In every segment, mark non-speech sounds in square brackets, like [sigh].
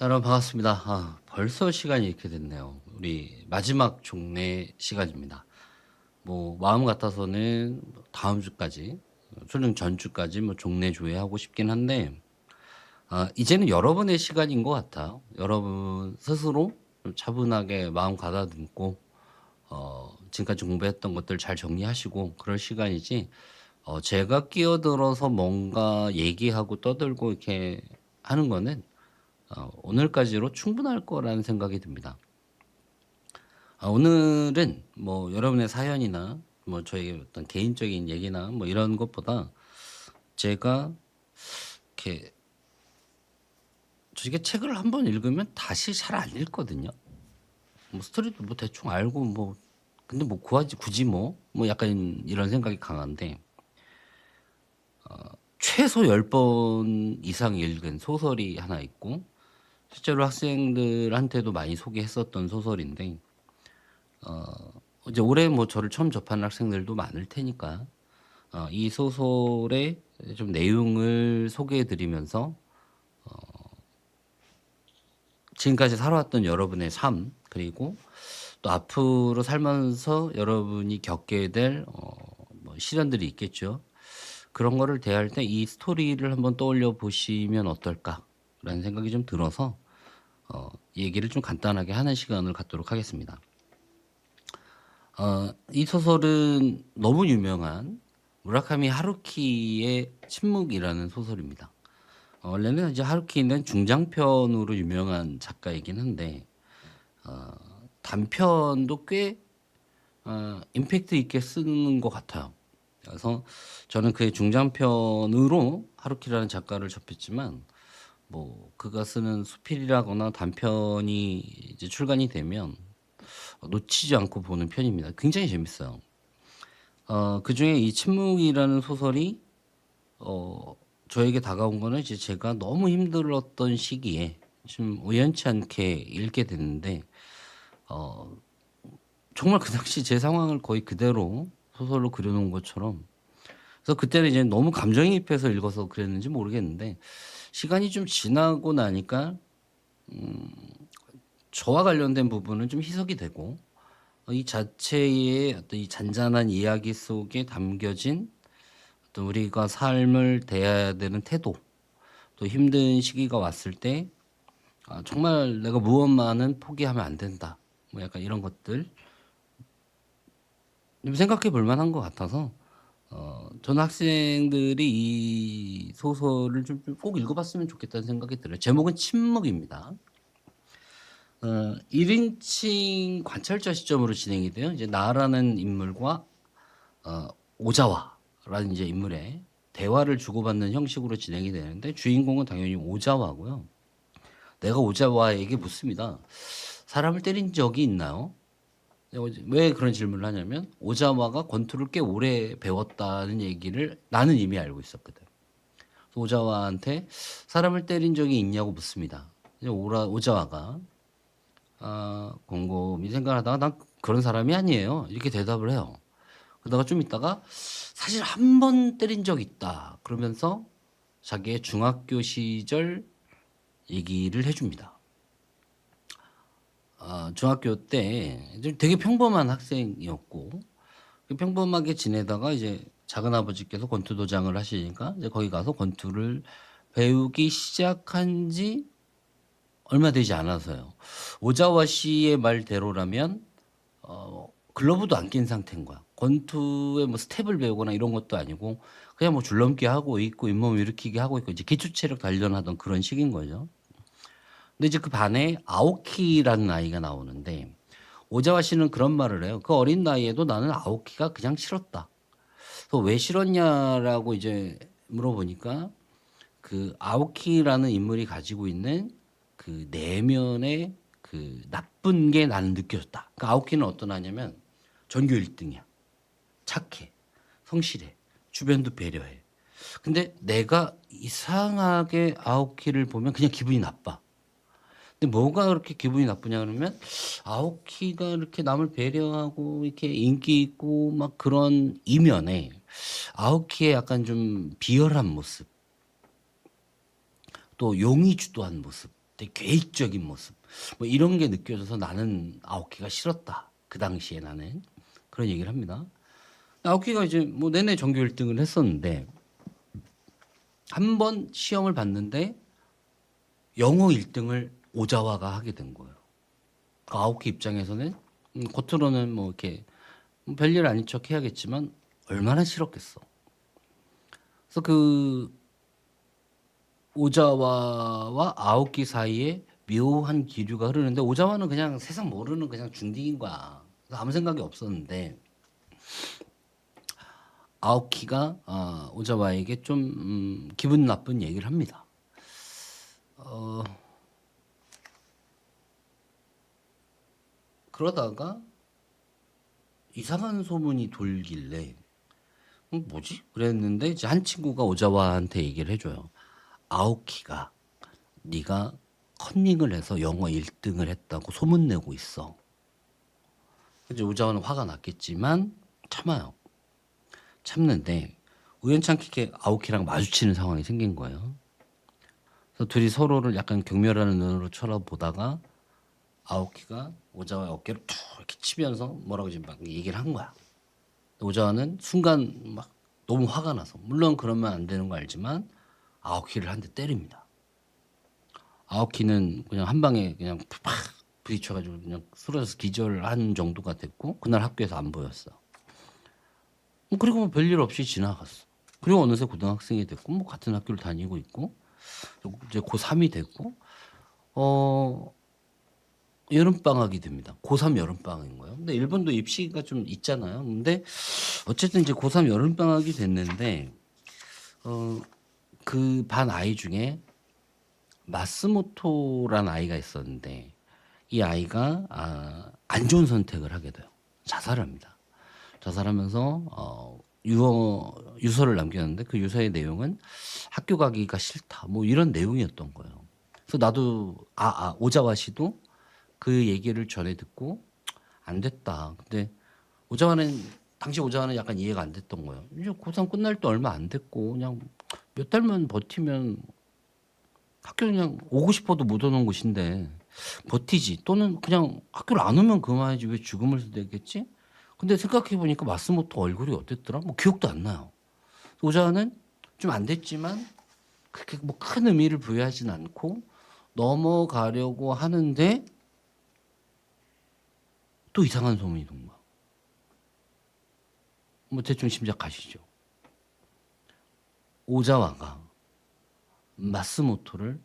자, 여러분 반갑습니다. 아, 벌써 시간이 이렇게 됐네요. 우리 마지막 종례 시간입니다. 뭐 마음 같아서는 다음 주까지, 초능 전주까지 뭐 종례 조회하고 싶긴 한데, 아, 이제는 여러분의 시간인 것 같아요. 여러분 스스로 좀 차분하게 마음 가다듬고, 어, 지금까지 공부했던 것들 잘 정리하시고 그럴 시간이지, 어, 제가 끼어들어서 뭔가 얘기하고 떠들고 이렇게 하는 거는 어, 오늘까지로 충분할 거라는 생각이 듭니다. 아, 오늘은 뭐 여러분의 사연이나 뭐 저희 어떤 개인적인 얘기나 뭐 이런 것보다 제가 이렇게 저게 책을 한번 읽으면 다시 잘 안 읽거든요. 뭐 스토리도 뭐 대충 알고 뭐 근데 뭐 구하지 굳이 뭐뭐 약간 이런 생각이 강한데 어, 최소 10번 이상 읽은 소설이 하나 있고 실제로 학생들한테도 많이 소개했었던 소설인데 어, 이제 올해 뭐 저를 처음 접하는 학생들도 많을 테니까 어, 이 소설의 좀 내용을 소개해드리면서 어, 지금까지 살아왔던 여러분의 삶 그리고 또 앞으로 살면서 여러분이 겪게 될 어, 뭐 시련들이 있겠죠. 그런 거를 대할 때 이 스토리를 한번 떠올려 보시면 어떨까 라는 생각이 좀 들어서 어, 얘기를 좀 간단하게 하는 시간을 갖도록 하겠습니다. 어, 이 소설은 너무 유명한 무라카미 하루키의 침묵이라는 소설입니다. 어, 원래는 이제 하루키는 중장편으로 유명한 작가이긴 한데 어, 단편도 꽤 어, 임팩트 있게 쓰는 것 같아요. 그래서 저는 그의 중장편으로 하루키라는 작가를 접했지만 뭐 그가 쓰는 수필이라거나 단편이 이제 출간이 되면 놓치지 않고 보는 편입니다. 굉장히 재밌어요. 어, 그 중에 이 침묵이라는 소설이 어, 저에게 다가온 거는 이제 제가 너무 힘들었던 시기에 좀 우연치 않게 읽게 됐는데 어, 정말 그 당시 제 상황을 거의 그대로 소설로 그려놓은 것처럼 그래서 그때는 이제 너무 감정이입해서 읽어서 그랬는지 모르겠는데 시간이 좀 지나고 나니까 음, 저와 관련된 부분은 좀 희석이 되고 어, 이 자체의 어떤 이 잔잔한 이야기 속에 담겨진 어떤 우리가 삶을 대해야 되는 태도 또 힘든 시기가 왔을 때 아, 정말 내가 무엇만은 포기하면 안 된다. 뭐 약간 이런 것들. 좀 생각해 볼 만한 것 같아서 어, 저는 학생들이 이 소설을 좀 꼭 읽어봤으면 좋겠다는 생각이 들어요. 제목은 침묵입니다. 어, 1인칭 관찰자 시점으로 진행이 돼요. 이제 나라는 인물과 어, 오자와라는 이제 인물의 대화를 주고받는 형식으로 진행이 되는데 주인공은 당연히 오자와고요. 내가 오자와에게 묻습니다. 사람을 때린 적이 있나요? 왜 그런 질문을 하냐면 오자와가 권투를 꽤 오래 배웠다는 얘기를 나는 이미 알고 있었거든. 오자와한테 사람을 때린 적이 있냐고 묻습니다. 오라, 오자와가 아, 곰곰이 생각하다가 난 그런 사람이 아니에요. 이렇게 대답을 해요. 그러다가 좀 있다가 사실 한 번 때린 적 있다. 그러면서 자기의 중학교 시절 얘기를 해줍니다. 아, 중학교 때좀 되게 평범한 학생이었고 그 평범하게 지내다가 이제 작은 아버지께서 권투 도장을 하시니까 이제 거기 가서 권투를 배우기 시작한 지 얼마 되지 않아서요. 오자와 씨의 말대로라면 어, 글러브도 안 낀 상태인 거야. 권투의 뭐 스텝을 배우거나 이런 것도 아니고 그냥 뭐 줄넘기 하고 있고 잇몸 일으키기 하고 있고 이제 기초 체력 단련하던 그런 시기인 거죠. 근데 이제 그 반에 아오키라는 아이가 나오는데 오자와 씨는 그런 말을 해요. 그 어린 나이에도 나는 아오키가 그냥 싫었다. 왜 싫었냐라고 이제 물어보니까 그 아오키라는 인물이 가지고 있는 그 내면의 그 나쁜 게 나는 느껴졌다. 그 아오키는 어떤 아냐면 전교 1등이야. 착해. 성실해. 주변도 배려해. 근데 내가 이상하게 아오키를 보면 그냥 기분이 나빠. 근데 뭐가 그렇게 기분이 나쁘냐 그러면 아오키가 이렇게 남을 배려하고 이렇게 인기 있고 막 그런 이면에 아오키의 약간 좀 비열한 모습 또 용이 주도한 모습 되게 계획적인 모습 뭐 이런 게 느껴져서 나는 아오키가 싫었다 그 당시에 나는 그런 얘기를 합니다. 아오키가 이제 뭐 내내 전교 1등을 했었는데 한 번 시험을 봤는데 영어 1등을 오자와가 하게 된 거예요. 그 아오키 입장에서는 음, 겉으로는 뭐 이렇게 뭐 별일 아닌 척 해야겠지만 얼마나 싫었겠어. 그래서 그 오자와와 아오키 사이에 묘한 기류가 흐르는데 오자와는 그냥 세상 모르는 그냥 중딩인 거야. 아무 생각이 없었는데 아오키가 아, 오자와에게 좀 음, 기분 나쁜 얘기를 합니다. 어, 그러다가 이상한 소문이 돌길래 음, 뭐지? 그랬는데 이제 한 친구가 오자와한테 얘기를 해줘요. 아오키가 네가 컨닝을 해서 영어 1등을 했다고 소문내고 있어. 이제 오자와는 화가 났겠지만 참아요. 참는데 우연찮게 아오키랑 마주치는 상황이 생긴 거예요. 그래서 둘이 서로를 약간 경멸하는 눈으로 쳐다보다가 아오키가 오자와의 어깨를 툭 이렇게 치면서 뭐라고 지금 막 얘기를 한 거야. 오자와는 순간 막 너무 화가 나서 물론 그러면 안 되는 거 알지만 아오키를 한 대 때립니다. 아오키는 그냥 한 방에 그냥 팍 부딪혀가지고 그냥 쓰러져서 기절한 정도가 됐고 그날 학교에서 안 보였어. 뭐 그리고 뭐 별일 없이 지나갔어. 그리고 어느새 고등학생이 됐고 뭐 같은 학교를 다니고 있고 이제 고3이 됐고 어 여름 방학이 됩니다. 고3 여름 방학인 거예요. 근데 일본도 입시가 좀 있잖아요. 근데 어쨌든 이제 고3 여름 방학이 됐는데 어 그 반 아이 중에 마스모토란 아이가 있었는데 이 아이가 아, 안 좋은 선택을 하게 돼요. 자살을 합니다. 자살하면서 어, 유어 유서를 남겼는데 그 유서의 내용은 학교 가기가 싫다 뭐 이런 내용이었던 거예요. 그래서 나도 아, 아 오자와 씨도 그 얘기를 전해 듣고 안 됐다. 근데 오자와는 당시 오자와는 약간 이해가 안 됐던 거예요. 이제 고3 끝날 때 얼마 안 됐고 그냥 몇 달만 버티면 학교 그냥 오고 싶어도 못 오는 곳인데 버티지 또는 그냥 학교를 안 오면 그만이지 왜 죽음을 선택했지? 근데 생각해 보니까 마스모토 얼굴이 어땠더라? 뭐 기억도 안 나요. 오자는 좀 안 됐지만 그렇게 뭐 큰 의미를 부여하진 않고 넘어가려고 하는데 또 이상한 소문이 돈 거야. 뭐 대충 짐작하시죠. 오자와가 마스모토를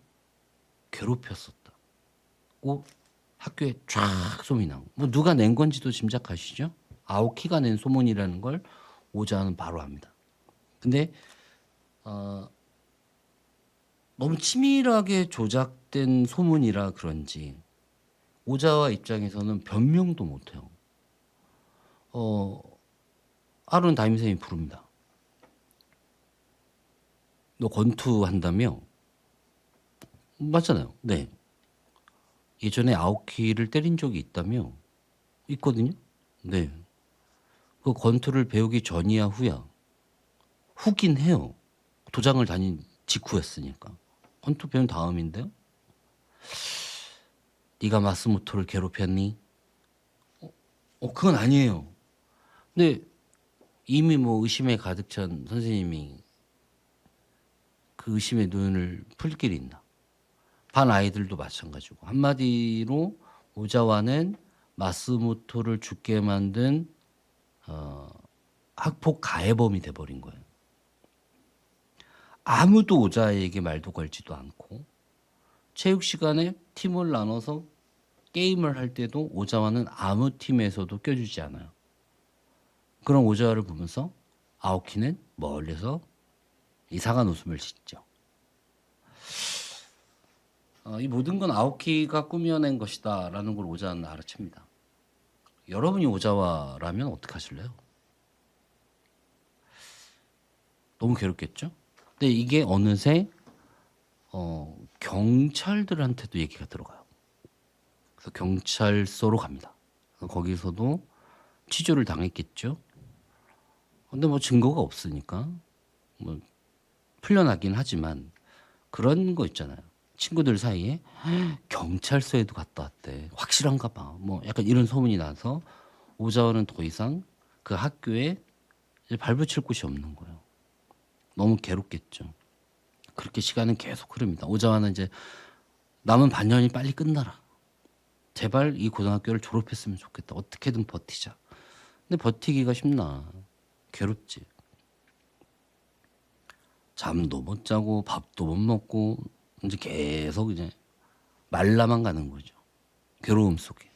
괴롭혔었다고 학교에 쫙 소문이 나고 뭐 누가 낸 건지도 짐작하시죠? 아오키가 낸 소문이라는 걸 오자는 바로 압니다. 근데 어, 너무 치밀하게 조작된 소문이라 그런지 오자와 입장에서는 변명도 못해요. 어, 하루는 담임선생님이 부릅니다. 너 권투한다며? 맞잖아요. 네. 예전에 아오키를 때린 적이 있다며? 있거든요. 네. 그 권투를 배우기 전이야 후야? 후긴 해요. 도장을 다닌 직후였으니까. 권투 배운 다음인데요. 네가 마스모토를 괴롭혔니? 어, 어, 그건 아니에요. 근데 이미 뭐 의심에 가득 찬 선생님이 그 의심의 눈을 풀 길이 있나? 반 아이들도 마찬가지고 한마디로 오자와는 마스모토를 죽게 만든 어, 학폭 가해범이 돼버린 거예요. 아무도 오자에게 말도 걸지도 않고 체육 시간에 팀을 나눠서 게임을 할 때도 오자와는 아무 팀에서도 껴주지 않아요. 그런 오자와를 보면서 아오키는 멀리서 이상한 웃음을 짓죠. 어, 이 모든 건 아오키가 꾸며낸 것이다 라는 걸 오자와는 알아챕니다. 여러분이 오자와라면 어떻게 하실래요? 너무 괴롭겠죠? 근데 이게 어느새 어, 경찰들한테도 얘기가 들어가요. 그래서 경찰서로 갑니다. 거기서도 취조를 당했겠죠. 근데 뭐 증거가 없으니까 뭐 풀려나긴 하지만 그런 거 있잖아요. 친구들 사이에 경찰서에도 갔다 왔대. 확실한가 봐. 뭐 약간 이런 소문이 나서 오자원은 더 이상 그 학교에 발붙일 곳이 없는 거예요. 너무 괴롭겠죠. 그렇게 시간은 계속 흐릅니다. 오자와는 이제 남은 반년이 빨리 끝나라. 제발 이 고등학교를 졸업했으면 좋겠다. 어떻게든 버티자. 근데 버티기가 쉽나? 괴롭지. 잠도 못 자고 밥도 못 먹고 이제 계속 이제 말라만 가는 거죠. 괴로움 속에.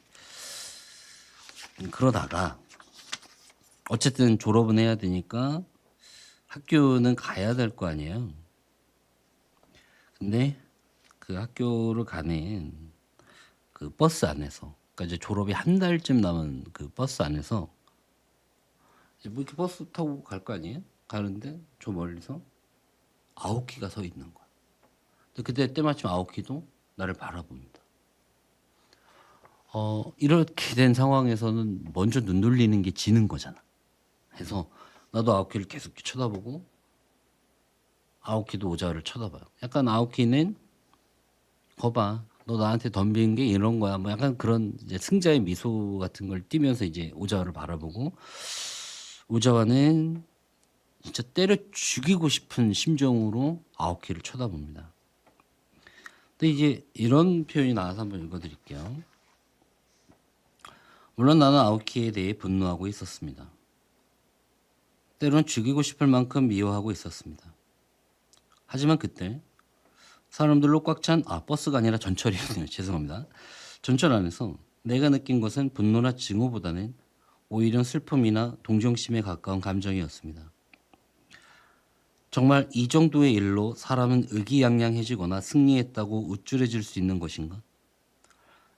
그러다가 어쨌든 졸업은 해야 되니까 학교는 가야 될 거 아니에요. 근데 그 학교를 가는 그 버스 안에서 그러니까 이제 졸업이 한 달쯤 남은 그 버스 안에서 이제 뭐 이렇게 버스 타고 갈 거 아니에요? 가는데 저 멀리서 아오키가 서 있는 거야. 근데 그때 때마침 아오키도 나를 바라봅니다. 어, 이렇게 된 상황에서는 먼저 눈 돌리는 게 지는 거잖아. 해서 나도 아오키를 계속 쳐다보고 아오키도 오자를 쳐다봐요. 약간 아오키는 거봐. 너 나한테 덤빈 게 이런 거야. 뭐 약간 그런 이제 승자의 미소 같은 걸 띠면서 이제 오자와를 바라보고 오자와는 진짜 때려 죽이고 싶은 심정으로 아오키를 쳐다봅니다. 근데 이제 이런 표현이 나와서 한번 읽어드릴게요. 물론 나는 아오키에 대해 분노하고 있었습니다. 때론 죽이고 싶을 만큼 미워하고 있었습니다. 하지만 그때 사람들로 꽉 찬 아 버스가 아니라 전철이었네요. [laughs] 죄송합니다. 전철 안에서 내가 느낀 것은 분노나 증오보다는 오히려 슬픔이나 동정심에 가까운 감정이었습니다. 정말 이 정도의 일로 사람은 의기양양해지거나 승리했다고 우쭐해질 수 있는 것인가?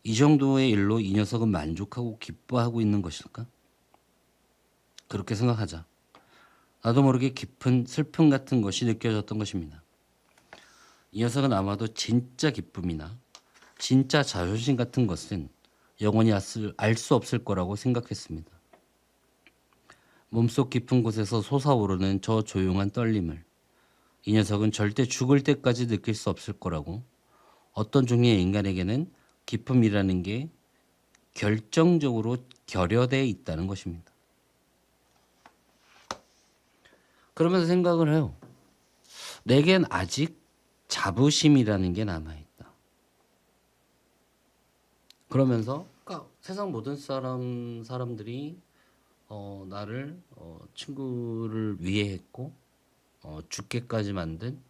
이 정도의 일로 이 녀석은 만족하고 기뻐하고 있는 것일까? 그렇게 생각하자. 나도 모르게 깊은 슬픔 같은 것이 느껴졌던 것입니다. 이 녀석은 아마도 진짜 기쁨이나 진짜 자존심 같은 것은 영원히 알 수 없을 거라고 생각했습니다. 몸속 깊은 곳에서 솟아오르는 저 조용한 떨림을 이 녀석은 절대 죽을 때까지 느낄 수 없을 거라고 어떤 종류의 인간에게는 기쁨이라는 게 결정적으로 결여되어 있다는 것입니다. 그러면서 생각을 해요. 내겐 아직 자부심이라는 게 남아있다. 그러면서 그러니까 세상 모든 사람 사람들이 어, 나를 어, 친구를 위해 했고 어, 죽게까지 만든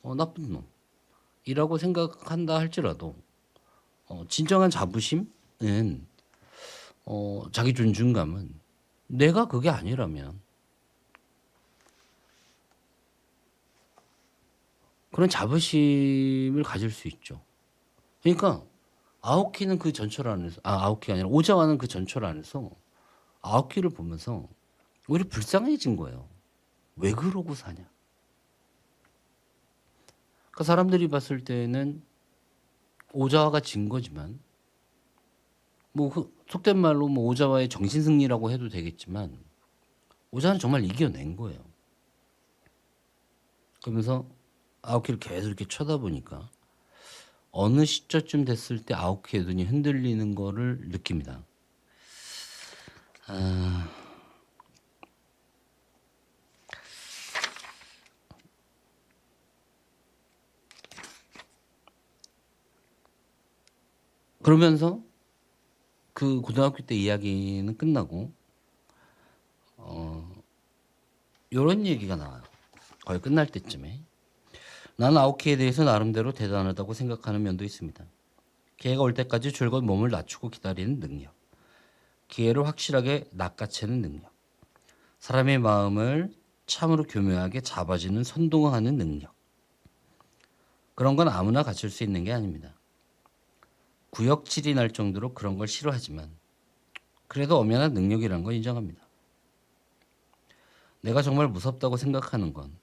어, 나쁜 놈이라고 생각한다 할지라도 어, 진정한 자부심은 어, 자기 존중감은 내가 그게 아니라면 그런 자부심을 가질 수 있죠. 그러니까 아오키는 그 전철 안에서 아 아오키가 아니라 오자와는 그 전철 안에서 아오키를 보면서 오히려 불쌍해진 거예요. 왜 그러고 사냐? 그러니까 사람들이 봤을 때는 오자와가 진 거지만 뭐 그- 속된 말로 뭐 오자와의 정신 승리라고 해도 되겠지만 오자와는 정말 이겨낸 거예요. 그러면서 아오키를 계속 이렇게 쳐다보니까 어느 시점쯤 됐을 때 아오키의 눈이 흔들리는 거를 느낍니다. 아... 그러면서 그 고등학교 때 이야기는 끝나고 어 이런 얘기가 나와요. 거의 끝날 때쯤에 나는 아오키에 대해서 나름대로 대단하다고 생각하는 면도 있습니다. 기회가 올 때까지 줄곧 몸을 낮추고 기다리는 능력, 기회를 확실하게 낚아채는 능력, 사람의 마음을 참으로 교묘하게 잡아주는 선동하는 능력. 그런 건 아무나 갖출 수 있는 게 아닙니다. 구역질이 날 정도로 그런 걸 싫어하지만 그래도 엄연한 능력이란 걸 인정합니다. 내가 정말 무섭다고 생각하는 건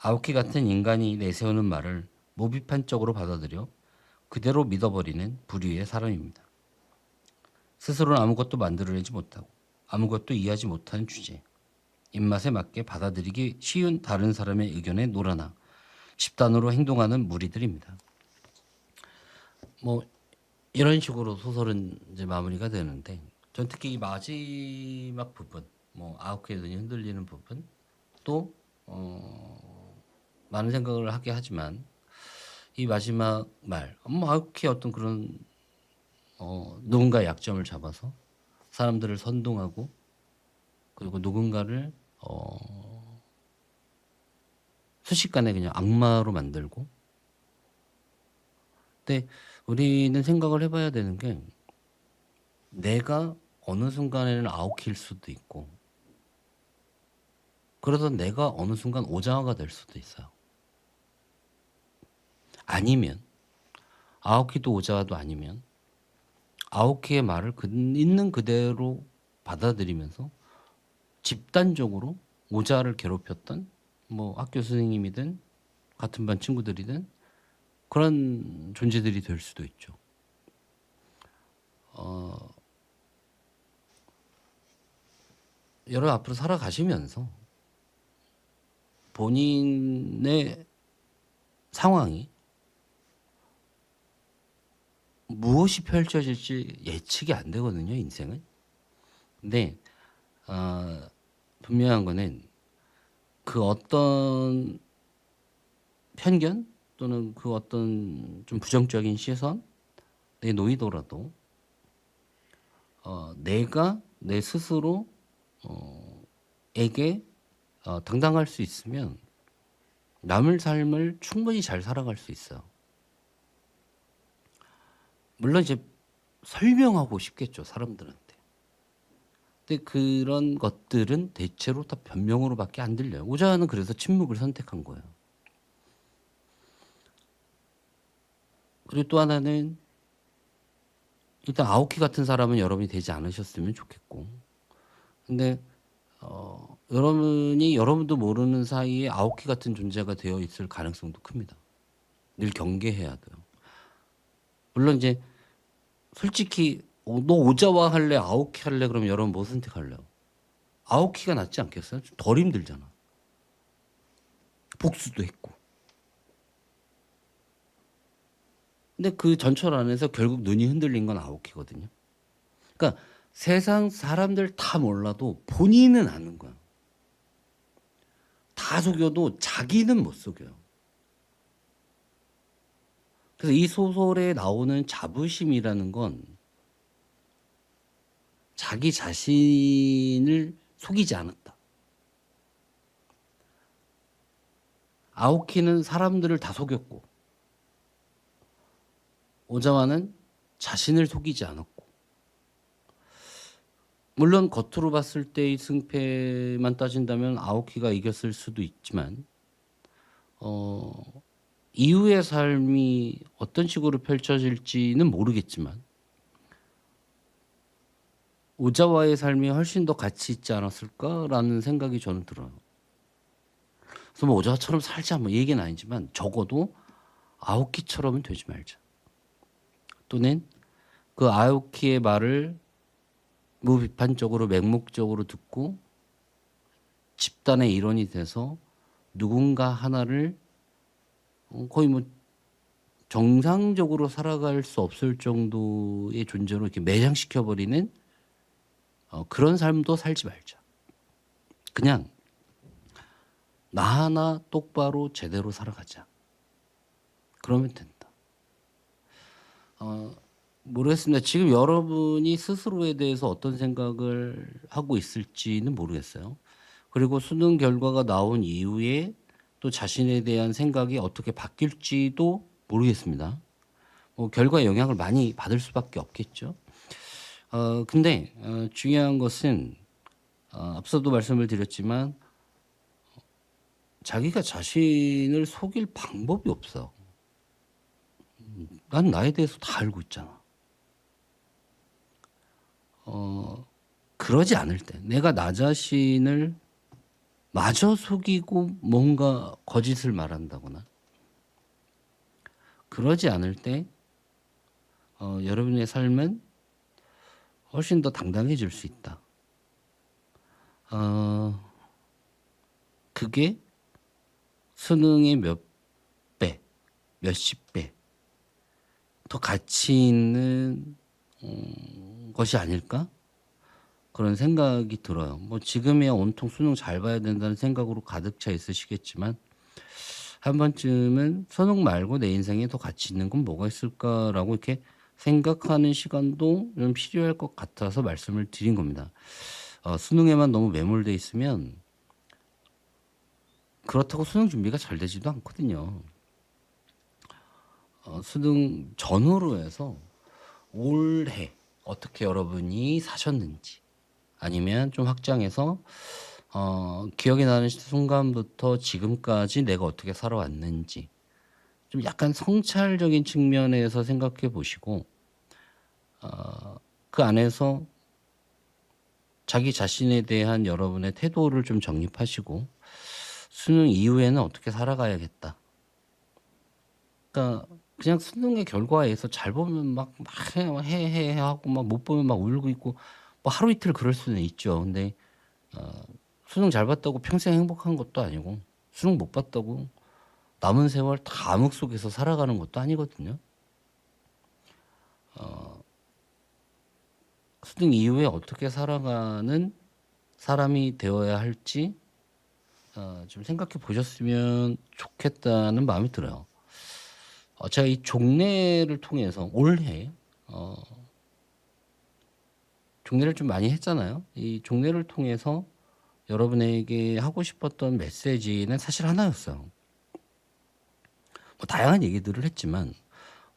아오키 같은 인간이 내세우는 말을 무비판적으로 받아들여 그대로 믿어버리는 부류의 사람입니다. 스스로는 아무것도 만들어내지 못하고 아무것도 이해하지 못하는 주제, 입맛에 맞게 받아들이기 쉬운 다른 사람의 의견에 놀아나 집단으로 행동하는 무리들입니다. 뭐 이런 식으로 소설은 이제 마무리가 되는데 전 특히 이 마지막 부분 뭐 아홉의 눈이 흔들리는 부분 또 어, 많은 생각을 하게 하지만 이 마지막 말 뭐 아홉의 어떤 그런 어, 누군가 약점을 잡아서 사람들을 선동하고 그리고 누군가를 어, 순식간에 그냥 악마로 만들고 근데 우리는 생각을 해봐야 되는 게 내가 어느 순간에는 아오키일 수도 있고 그러다 내가 어느 순간 오자화가 될 수도 있어요. 아니면 아오키도 오자화도 아니면 아오키의 말을 그, 있는 그대로 받아들이면서 집단적으로 오자를 괴롭혔던 뭐 학교 선생님이든 같은 반 친구들이든 그런 존재들이 될 수도 있죠. 어, 여러분 앞으로 살아가시면서 본인의 상황이 무엇이 펼쳐질지 예측이 안 되거든요, 인생은. 근데 어, 분명한 거는 그 어떤 편견 또는 그 어떤 좀 부정적인 시선에 놓이더라도 어, 내가 내 스스로 어, 에게 어, 당당할 수 있으면 남의 삶을 충분히 잘 살아갈 수 있어요. 물론 이제 설명하고 싶겠죠 사람들한테. 근데 그런 것들은 대체로 다 변명으로밖에 안 들려요. 오자는 그래서 침묵을 선택한 거예요. 그리고 또 하나는 일단 아오키 같은 사람은 여러분이 되지 않으셨으면 좋겠고, 근데 어, 여러분이 여러분도 모르는 사이에 아오키 같은 존재가 되어 있을 가능성도 큽니다. 늘 경계해야 돼요. 물론 이제 솔직히 어, 너 오자와 할래 아오키 할래 그러면 여러분 뭐 선택할래요? 아오키가 낫지 않겠어요? 좀덜 힘들잖아. 복수도 했고. 근데 그 전철 안에서 결국 눈이 흔들린 건 아오키거든요. 그러니까 세상 사람들 다 몰라도 본인은 아는 거야. 다 속여도 자기는 못 속여요. 그래서 이 소설에 나오는 자부심이라는 건 자기 자신을 속이지 않았다. 아오키는 사람들을 다 속였고, 오자와는 자신을 속이지 않았고, 물론 겉으로 봤을 때의 승패만 따진다면 아오키가 이겼을 수도 있지만, 어, 이후의 삶이 어떤 식으로 펼쳐질지는 모르겠지만, 오자와의 삶이 훨씬 더 가치 있지 않았을까라는 생각이 저는 들어요. 그래서 뭐 오자와처럼 살자 뭐 얘기는 아니지만 적어도 아오키처럼은 되지 말자. 또는 그 아오키의 말을 무비판적으로 맹목적으로 듣고 집단의 일원이 돼서 누군가 하나를 어, 거의 뭐 정상적으로 살아갈 수 없을 정도의 존재로 이렇게 매장시켜 버리는 어, 그런 삶도 살지 말자. 그냥 나 하나 똑바로 제대로 살아가자. 그러면 된다. 어, 모르겠습니다. 지금 여러분이 스스로에 대해서 어떤 생각을 하고 있을지는 모르겠어요. 그리고 수능 결과가 나온 이후에 또 자신에 대한 생각이 어떻게 바뀔지도 모르겠습니다. 뭐 결과에 영향을 많이 받을 수밖에 없겠죠. 어, 근데 어, 중요한 것은 어, 앞서도 말씀을 드렸지만 자기가 자신을 속일 방법이 없어. 음, 난 나에 대해서 다 알고 있잖아. 어, 그러지 않을 때 내가 나 자신을 마저 속이고 뭔가 거짓을 말한다거나 그러지 않을 때 어, 여러분의 삶은 훨씬 더 당당해질 수 있다. 어, 그게 수능의 몇 배, 몇십 배, 더 가치 있는 음, 것이 아닐까? 그런 생각이 들어요. 뭐 지금이야 온통 수능 잘 봐야 된다는 생각으로 가득 차 있으시겠지만 한 번쯤은 수능 말고 내 인생에 더 가치 있는 건 뭐가 있을까라고 이렇게 생각하는 시간도 좀 필요할 것 같아서 말씀을 드린 겁니다. 어, 수능에만 너무 매몰돼 있으면 그렇다고 수능 준비가 잘 되지도 않거든요. 어, 수능 전후로 해서 올해 어떻게 여러분이 사셨는지 아니면 좀 확장해서 어, 기억이 나는 순간부터 지금까지 내가 어떻게 살아왔는지 좀 약간 성찰적인 측면에서 생각해 보시고 어, 그 안에서 자기 자신에 대한 여러분의 태도를 좀 정립하시고 수능 이후에는 어떻게 살아가야겠다. 그러니까 그냥 수능의 결과에서 잘 보면 막해해 하고 막 못 보면 막 울고 있고 뭐 하루 이틀 그럴 수는 있죠. 근데 어, 수능 잘 봤다고 평생 행복한 것도 아니고 수능 못 봤다고 남은 세월 다 암흑 속에서 살아가는 것도 아니거든요. 어, 수능 이후에 어떻게 살아가는 사람이 되어야 할지 어, 좀 생각해 보셨으면 좋겠다는 마음이 들어요. 어, 제가 이 종례를 통해서 올해 어, 종례를 좀 많이 했잖아요. 이 종례를 통해서 여러분에게 하고 싶었던 메시지는 사실 하나였어요. 뭐 다양한 얘기들을 했지만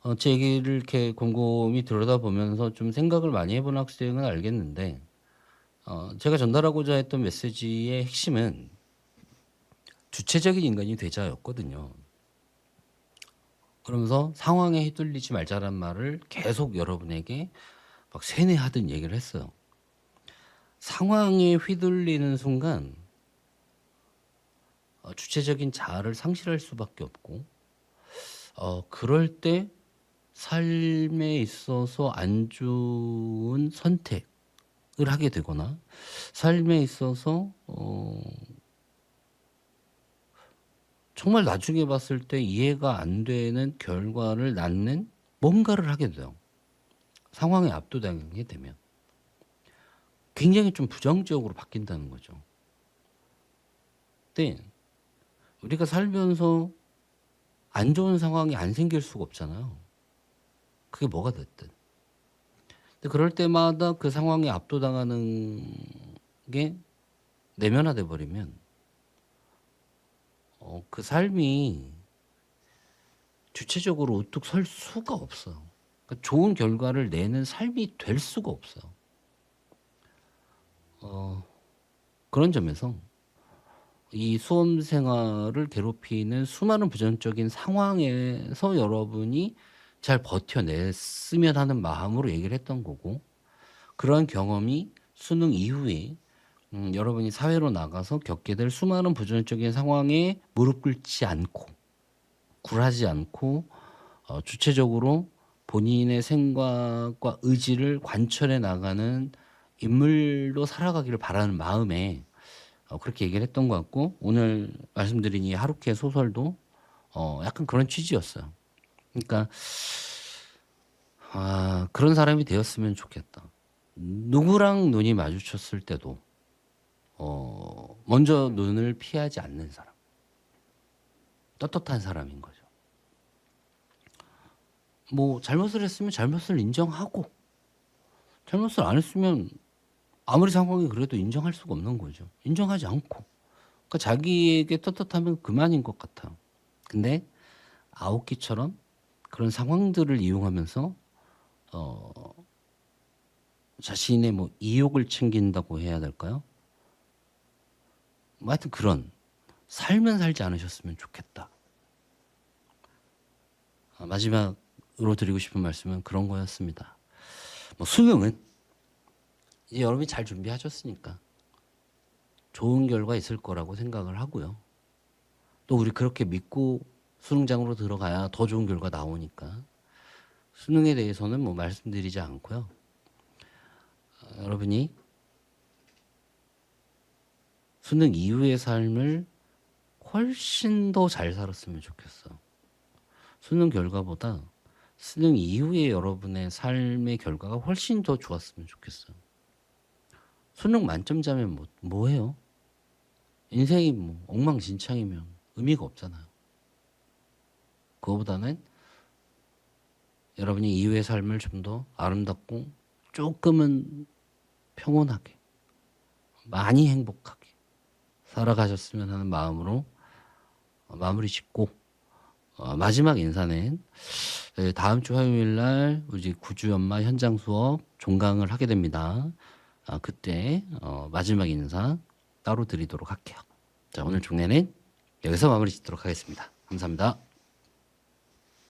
어, 제 얘기를 이렇게 곰곰이 들여다보면서 좀 생각을 많이 해본 학생은 알겠는데 어, 제가 전달하고자 했던 메시지의 핵심은 주체적인 인간이 되자였거든요. 그러면서 상황에 휘둘리지 말자란 말을 계속 여러분에게 막 세뇌하듯 얘기를 했어요. 상황에 휘둘리는 순간 어, 주체적인 자아를 상실할 수밖에 없고 어, 그럴 때 삶에 있어서 안 좋은 선택을 하게 되거나 삶에 있어서 어, 정말 나중에 봤을 때 이해가 안 되는 결과를 낳는 뭔가를 하게 돼요. 상황에 압도당하게 되면 굉장히 좀 부정적으로 바뀐다는 거죠. 근데 우리가 살면서 안 좋은 상황이 안 생길 수가 없잖아요. 그게 뭐가 됐든. 근데 그럴 때마다 그 상황에 압도당하는 게 내면화돼 버리면 어, 그 삶이 주체적으로 우뚝 설 수가. 그러니까 좋은 결과를 내는 삶이 될 수가 없어요. 어, 그런 점에서 이 수험 생활을 괴롭히는 수많은 부정적인 상황에서 여러분이 잘 버텨냈으면 하는 마음으로 얘기를 했던 거고 그러한 경험이 수능 이후에 음, 여러분이 사회로 나가서 겪게 될 수많은 부정적인 상황에 무릎 꿇지 않고 굴하지 않고 어, 주체적으로 본인의 생각과 의지를 관철해 나가는 인물로 살아가기를 바라는 마음에 어, 그렇게 얘기를 했던 것 같고 오늘 말씀드린 이 하루키의 소설도 어, 약간 그런 취지였어요. 그러니까 아, 그런 사람이 되었으면 좋겠다. 누구랑 눈이 마주쳤을 때도 어, 먼저 눈을 피하지 않는 사람. 떳떳한 사람인 거죠. 뭐 잘못을 했으면 잘못을 인정하고 잘못을 안 했으면 아무리 상황이 그래도 인정할 수가 없는 거죠. 인정하지 않고. 그러니까 자기에게 떳떳하면 그만인 것 같아요. 근데 아홉기처럼 그런 상황들을 이용하면서 어 자신의 뭐 이욕을 챙긴다고 해야 될까요? 뭐 하여튼 그런 살면 살지 않으셨으면 좋겠다. 아, 마지막 으로 드리고 싶은 말씀은 그런 거였습니다. 뭐 수능은 이제 여러분이 잘 준비하셨으니까 좋은 결과 있을 거라고 생각을 하고요. 또 우리 그렇게 믿고 수능장으로 들어가야 더 좋은 결과 나오니까 수능에 대해서는 뭐 말씀드리지 않고요. 어, 여러분이 수능 이후의 삶을 훨씬 더 잘 살았으면 좋겠어. 수능 결과보다 수능 이후에 여러분의 삶의 결과가 훨씬 더 좋았으면 좋겠어요. 수능 만점자면 뭐, 뭐 해요? 인생이 뭐 엉망진창이면 의미가 없잖아요. 그거보다는 여러분이 이후의 삶을 좀 더 아름답고 조금은 평온하게 많이 행복하게 살아가셨으면 하는 마음으로 어, 마무리 짓고 어, 마지막 인사는 네, 다음 주 화요일 날 우리 구주 연마 현장 수업 종강을 하게 됩니다. 아, 그때 어, 마지막 인사 따로 드리도록 할게요. 자 오늘 종례는 여기서 마무리 짓도록 하겠습니다. 감사합니다.